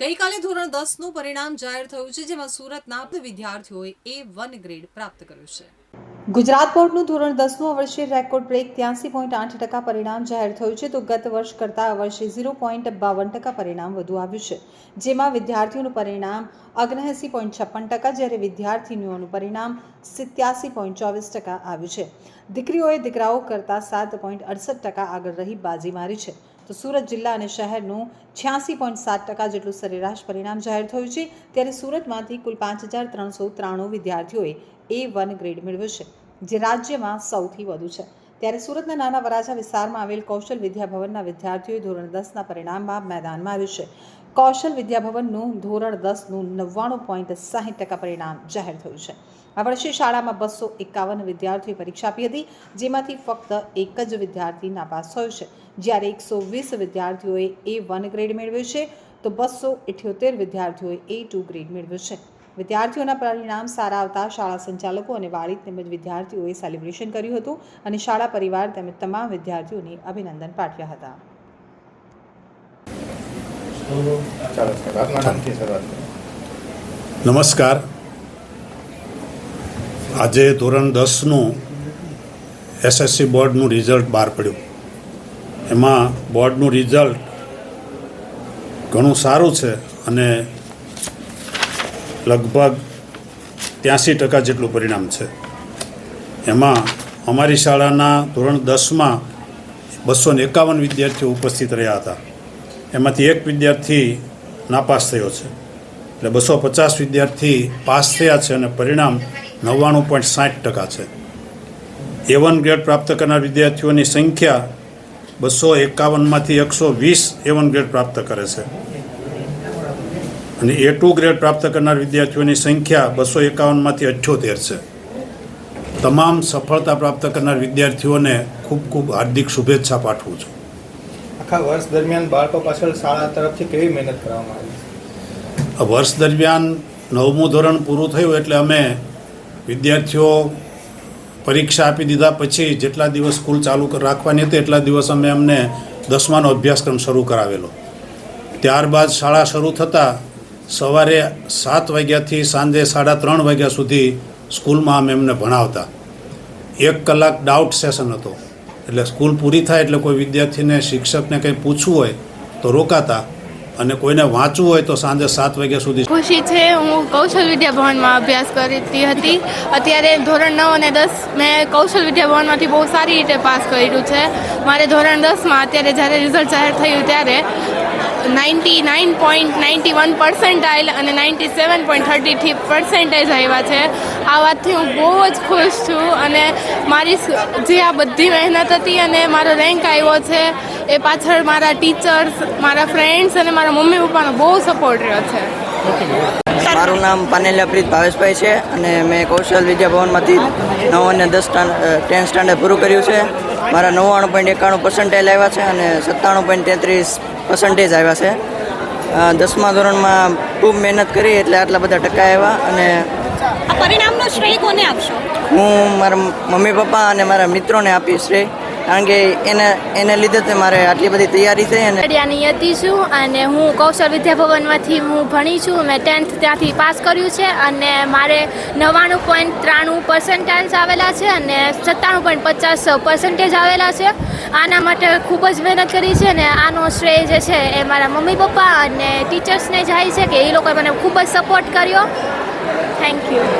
ગઈકાલે ધોરણ દસનું પરિણામ જાહેર થયું છે, જેમાં સુરતના વિદ્યાર્થીઓએ એ વન ગ્રેડ પ્રાપ્ત કર્યો છે. ગુજરાત બોર્ડનું ધોરણ દસનું આ વર્ષે રેકોર્ડ બ્રેક ત્યાંસી પોઈન્ટ આઠ ટકા પરિણામ જાહેર થયું છે, તો ગત વર્ષ કરતાં આ વર્ષે ઝીરો પોઈન્ટ બાવન ટકા પરિણામ વધુ આવ્યું છે. જેમાં વિદ્યાર્થીઓનું પરિણામ ઓગણએંસી પોઈન્ટ છપ્પન ટકા, જ્યારે વિદ્યાર્થીનીઓનું પરિણામ સિત્યાસી પોઈન્ટ ચોવીસ ટકા આવ્યું છે. દીકરીઓએ દીકરાઓ કરતાં સાત પોઈન્ટ અડસઠ ટકા આગળ રહી બાજી મારી છે. તો સુરત જિલ્લા અને શહેરનું છ્યાસી પોઈન્ટ સાત ટકા જેટલું સરેરાશ પરિણામ જાહેર થયું છે. ત્યારે સુરતમાંથી કુલ પાંચ હજાર ત્રણસો ત્રાણું વિદ્યાર્થીઓએ એ વન ગ્રેડ મેળવ્યો છે, જે રાજ્યમાં સૌથી વધુ છે. ત્યારે સુરતના નાના વરાછા વિસ્તારમાં આવેલ કૌશલ વિદ્યાભવનના વિદ્યાર્થીઓએ ધોરણ દસના પરિણામમાં મેદાનમાં આવ્યું છે. કૌશલ વિદ્યાભવનનું ધોરણ દસનું નવ્વાણું પોઈન્ટ સાહીઠ ટકા પરિણામ જાહેર થયું છે. આ વર્ષે શાળામાં બસો એકાવન વિદ્યાર્થીઓએ પરીક્ષા આપી હતી, જેમાંથી ફક્ત એક જ વિદ્યાર્થી નાપાસ થયો છે. જ્યારે એકસો વીસ વિદ્યાર્થીઓએ એ વન ગ્રેડ મેળવ્યો છે, તો બસો ઇઠ્યોતેર વિદ્યાર્થીઓએ એ ટુ ગ્રેડ મેળવ્યો છે. વિદ્યાર્થીઓના પરિણામ સારા આવતા શાળા સંચાલકો અને વાલી તેમજ વિદ્યાર્થીઓએ સેલિબ્રેશન કર્યું હતું અને શાળા પરિવાર તેમજ તમામ વિદ્યાર્થીઓને અભિનંદન પાઠવ્યા હતા. નમસ્કાર. આજે ધોરણ દસનું એસએસસી બોર્ડનું રિઝલ્ટ બહાર પડ્યું. એમાં બોર્ડનું રિઝલ્ટ ઘણું સારું છે અને લગભગ ત્યાંસી ટકા જેટલું પરિણામ છે. એમાં અમારી શાળાના ધોરણ દસમાં બસો ને એકાવન વિદ્યાર્થીઓ ઉપસ્થિત રહ્યા હતા. એમાંથી એક વિદ્યાર્થી નાપાસ થયો છે. એટલે બસો પચાસ વિદ્યાર્થી પાસ થયા છે અને પરિણામ નવ્વાણું પોઈન્ટ સાઠ ટકા છે. એ વન ગ્રેડ પ્રાપ્ત કરનાર વિદ્યાર્થીઓની સંખ્યા બસો એકાવનમાંથી એકસો વીસ એ વન ગ્રેડ પ્રાપ્ત કરે છે. અને એ ટુ ગ્રેડ પ્રાપ્ત કરનાર વિદ્યાર્થીઓની સંખ્યા બસો એકાવનમાંથી અઠ્યોતેર છે. તમામ સફળતા પ્રાપ્ત કરનાર વિદ્યાર્થીઓને ખૂબ ખૂબ હાર્દિક શુભેચ્છા પાઠવું છું. આખા વર્ષ દરમિયાન બાળકો પાછળ શાળા તરફથી કેવી મહેનત કરવામાં આવી આ વર્ષ દરમિયાન નવમું ધોરણ પૂરું થયું એટલે અમે વિદ્યાર્થીઓ પરીક્ષા આપી દીધા પછી જેટલા દિવસ સ્કૂલ ચાલુ રાખવાની હતી એટલા દિવસ અમે અમને દસમાનો અભ્યાસક્રમ શરૂ કરાવેલો. ત્યારબાદ શાળા શરૂ થતાં સવારે સાત વાગ્યાથી સાંજે સાડા ત્રણ વાગ્યા સુધી સ્કૂલમાં અમે એમને ભણાવતા. એક કલાક ડાઉટ સેશન હતો. એટલે સ્કૂલ પૂરી થાય એટલે કોઈ વિદ્યાર્થીને, શિક્ષકને કંઈ પૂછવું હોય તો રોકાતા અને કોઈને વાંચવું હોય તો સાંજે સાત વાગ્યા સુધી ખુશી છે, હું કૌશલ વિદ્યાભવનમાં અભ્યાસ કરતી હતી. અત્યારે ધોરણ નવ અને દસ મેં કૌશલ વિદ્યાભવનમાંથી બહુ સારી રીતે પાસ કર્યું છે. મારે ધોરણ દસમાં અત્યારે જ્યારે રિઝલ્ટ જાહેર થયું ત્યારે ninety nine point ninety one percentile અને ninety seven point thirty three percentage આવ્યા છે. આ વાતથી હું બહુ જ ખુશ છું અને મારી જે આ બધી મહેનત હતી અને મારો રેન્ક આવ્યો છે, એ પાછળ મારા ટીચર્સ મારા ફ્રેન્ડ્સ અને મારા મમ્મી પપ્પાનો બહુ સપોર્ટ રહ્યો છે. મારું નામ પાનેલિયા પ્રીત ભાવેશભાઈ છે અને મેં કૌશલ વિદ્યાભવનમાંથી નવ અને દસ ટેન્થ સ્ટાન્ડર્ડ પૂરું કર્યું છે. મારા નવ્વાણું પોઈન્ટ એકાણું પર્સન્ટેજ આવ્યા છે અને સત્તાણું પોઈન્ટ તેત્રીસ પર્સન્ટેજ આવ્યા છે. દસમા ધોરણમાં ખૂબ મહેનત કરી એટલે આટલા બધા ટકા આવ્યા અને પરિણામનો શ્રેય કોને આપશો? હું મારા મમ્મી પપ્પા અને મારા મિત્રોને આપીશ રે કારણ કે એને એને લીધે જ મારે આટલી બધી તૈયારી થઈ અને અડિયાની હતી છું અને હું કૌશલ વિદ્યાભવનમાંથી હું ભણી છું. મેં ટેન્થ ત્યાંથી પાસ કર્યું છે અને મારે નવ્વાણું પોઈન્ટ ત્રાણું પર્સન્ટાઇલ્સ આવેલા છે અને સત્તાણું પોઈન્ટ પચાસ પર્સન્ટેજ આવેલા છે. આના માટે ખૂબ જ મહેનત કરી છે અને આનો શ્રેય જે છે એ મારા મમ્મી પપ્પા અને ટીચર્સને જાય છે કે એ લોકોએ મને ખૂબ જ સપોર્ટ કર્યો. Thank you